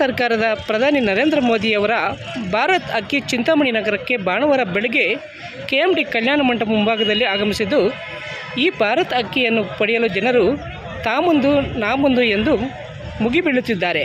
ಸರ್ಕಾರದ ಪ್ರಧಾನಿ ನರೇಂದ್ರ ಮೋದಿಯವರ ಭಾರತ್ ಅಕ್ಕಿ ಚಿಂತಾಮಣಿ ನಗರಕ್ಕೆ ಭಾನುವಾರ ಬೆಳಗ್ಗೆ ಕೆ ಕಲ್ಯಾಣ ಮಂಟಪ ಮುಂಭಾಗದಲ್ಲಿ ಆಗಮಿಸಿದ್ದು, ಈ ಭಾರತ್ ಅಕ್ಕಿಯನ್ನು ಪಡೆಯಲು ಜನರು ತಾಮುಂದು ನಾಮುಂದು ಎಂದು ಮುಗಿಬೀಳುತ್ತಿದ್ದಾರೆ.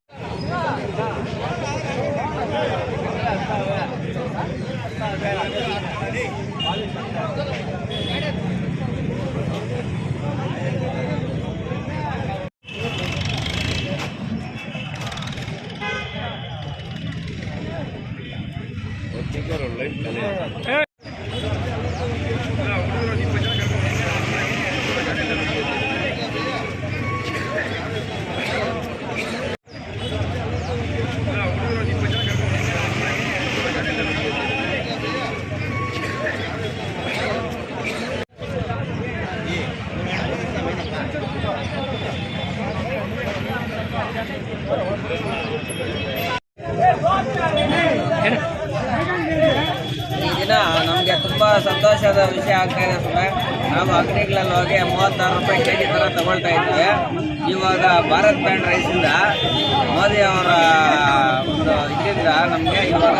ಸ್ಪೀಕರ್ ಈ ದಿನ ನಮಗೆ ತುಂಬ ಸಂತೋಷದ ವಿಷಯ ಆಗ್ತಾ ಇದೆ ಸುಮ್ಮನೆ ನಾವು ಅಂಗಡಿಗಳಲ್ಲಿ ಹೋಗಿ ಮೂವತ್ತಾರು ರೂಪಾಯಿ ಕೆ ಜಿ ಥರ ತಗೊಳ್ತಾ ಇದ್ವಿ. ಇವಾಗ ಭಾರತ್ ಬ್ಯಾಂಡ್ ರೈಸಿಂದ ಮೋದಿ ಅವರ ಒಂದು ಇದರಿಂದ ನಮಗೆ ಇವಾಗ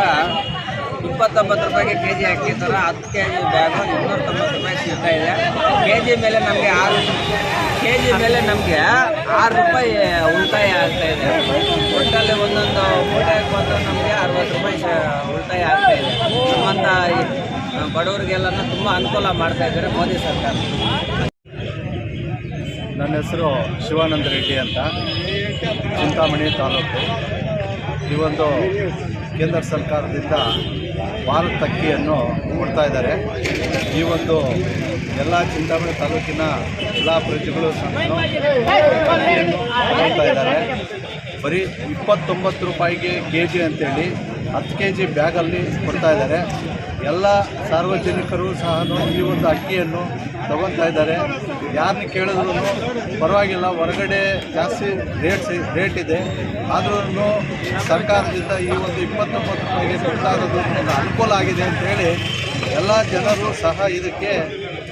ಇಪ್ಪತ್ತೊಂಬತ್ತು ರೂಪಾಯಿಗೆ ಕೆ ಜಿ ಅಕ್ಕಿ ಥರ ಹತ್ತು ಕೆ ಜಿ ಬ್ಯಾಗು ಇನ್ನೂರ ತೊಂಬತ್ತು ರೂಪಾಯಿ ಸಿಗ್ತಾ ಇದೆ. ಕೆ ಜಿ ಮೇಲೆ ನಮಗೆ ಆರು ಕೆ ಜಿ ಮೇಲೆ ನಮಗೆ ಆರು ರೂಪಾಯಿ ಉಳಿತಾಯ ಆಗ್ತಾ ಇದೆ. ಒಟ್ಟಲ್ಲಿ ಒಂದೊಂದು ಮೂಟೆಗೆ ಬಂದು ನಮಗೆ ಅರವತ್ತು ರೂಪಾಯಿ ಉಳಿತಾಯ ಆಗ್ತಾ ಇದೆ. ನಮ್ಮಂಥ ಬಡವರಿಗೆಲ್ಲ ತುಂಬ ಅನುಕೂಲ ಮಾಡ್ತಾ ಇದ್ದಾರೆ ಮೋದಿ ಸರ್ಕಾರ. ನನ್ನ ಹೆಸರು ಶಿವಾನಂದ ರೆಡ್ಡಿ ಅಂತ. ಚಿಂತಾಮಣಿ ತಾಲೂಕು. ಈ ಒಂದು ಕೇಂದ್ರ ಸರ್ಕಾರದಿಂದ ಭಾರತ್ ಅಕ್ಕಿಯನ್ನು ಕೊಡ್ತಾ ಇದ್ದಾರೆ. ಈ ಒಂದು ಎಲ್ಲ ಚಿಂತಾಮಣಿ ತಾಲೂಕಿನ ಎಲ್ಲ ಪ್ರಜೆಗಳು ಇದ್ದಾರೆ. ಬರೀ ಇಪ್ಪತ್ತೊಂಬತ್ತು ರೂಪಾಯಿಗೆ ಕೆ ಜಿ ಅಂತೇಳಿ ಹತ್ತು ಕೆ ಜಿ ಬ್ಯಾಗಲ್ಲಿ ಕೊಡ್ತಾ ಇದ್ದಾರೆ. ಎಲ್ಲ ಸಾರ್ವಜನಿಕರು ಸಹ ಈ ಒಂದು ಅಕ್ಕಿಯನ್ನು ತಗೊತಾ ಇದ್ದಾರೆ. ಯಾರನ್ನ ಕೇಳಿದ್ರು ಪರವಾಗಿಲ್ಲ, ಹೊರಗಡೆ ಜಾಸ್ತಿ ರೇಟ್ ರೇಟ್ ಇದೆ. ಆದ್ರೂ ಸರ್ಕಾರದಿಂದ ಈ ಒಂದು ಇಪ್ಪತ್ತೊಂಬತ್ತು ರೂಪಾಯಿಗೆ ಕೊಡ್ತಾ ಇರೋದು ಅನುಕೂಲ ಆಗಿದೆ ಅಂತೇಳಿ ಎಲ್ಲ ಜನರು ಸಹ ಇದಕ್ಕೆ